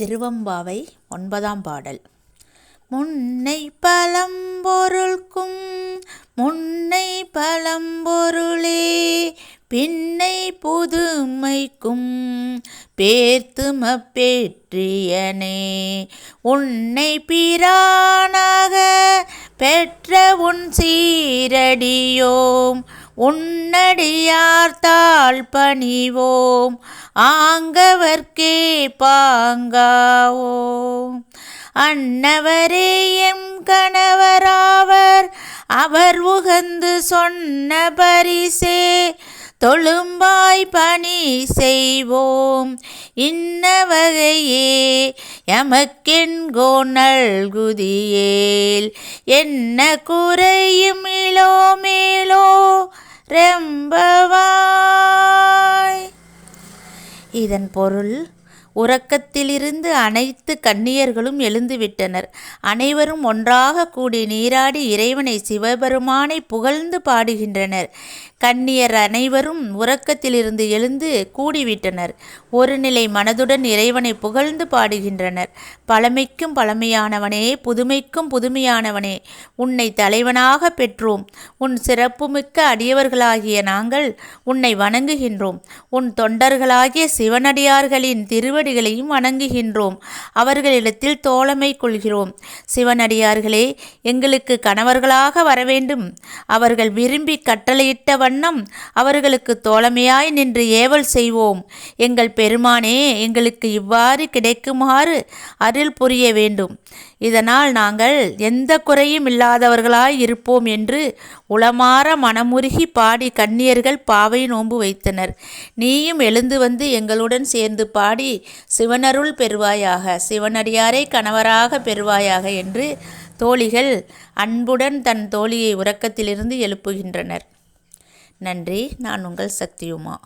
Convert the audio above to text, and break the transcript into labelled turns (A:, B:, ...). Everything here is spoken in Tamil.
A: திருவம்பாவை ஒன்பதாம் பாடல். முன்னை பழம்பொருள்கும் முன்னை பழம்பொருளே பின்னை புதுமைக்கும் பேர்த்தும பேற்றியனே. உன்னை பிரானாக பெற்ற உன் சீரடியோம் உன்னடியார்த்தால் பணிவோம் ஆங்கவர்க்கே பாங்காவோம். அன்னவரே எம் கணவராவர் அவர் உகந்து சொன்ன பரிசே தொழும்பாய் பணி செய்வோம். இன்ன வகையே எமக்கென்கோ நல்குதியேல் என்ன குறையும் இளோ மேலோ ரெம்பவாய் இதன் பொருள் உறக்கத்திலிருந்து அனைத்து கன்னியர்களும் எழுந்துவிட்டனர். அனைவரும் ஒன்றாக கூடி நீராடி இறைவனை சிவபெருமானை புகழ்ந்து பாடுகின்றனர். கன்னியர் அனைவரும் உறக்கத்திலிருந்து எழுந்து கூடிவிட்டனர். ஒரு நிலை மனதுடன் இறைவனை புகழ்ந்து பாடுகின்றனர். பழமைக்கும் பழமையானவனே புதுமைக்கும் புதுமையானவனே உன்னை தலைவனாக பெற்றோம். உன் சிறப்புமிக்க அடியவர்களாகிய நாங்கள் உன்னை வணங்குகின்றோம். உன் தொண்டர்களாகிய சிவனடியார்களின் திருவடிகளையும் வணங்குகின்றோம். அவர்களிடத்தில் தோழமை கொள்கிறோம். சிவனடியார்களே எங்களுக்கு கணவர்களாக வரவேண்டும். அவர்கள் விரும்பி கட்டளையிட்ட வண்ணம் அவர்களுக்கு தோழமையாய் நின்று ஏவல் செய்வோம். எங்கள் பெருமானே எங்களுக்கு இவ்வாறு கிடைக்குமாறு அருள் புரிய வேண்டும். இதனால் நாங்கள் எந்த குறையும் இல்லாதவர்களாய் இருப்போம் என்று உளமாற மனமுருகி பாடி கண்ணியர்கள் பாவை நோன்பு வைத்தனர். நீயும் எழுந்து வந்து எங்களுடன் சேர்ந்து பாடி சிவனருள் பெறுவாயாக சிவனடியாரை கணவராக பெறுவாயாக என்று தோழிகள் அன்புடன் தன் தோழியை உறக்கத்திலிருந்து எழுப்புகின்றனர். நன்றி நான் உங்கள் சக்தியுமா?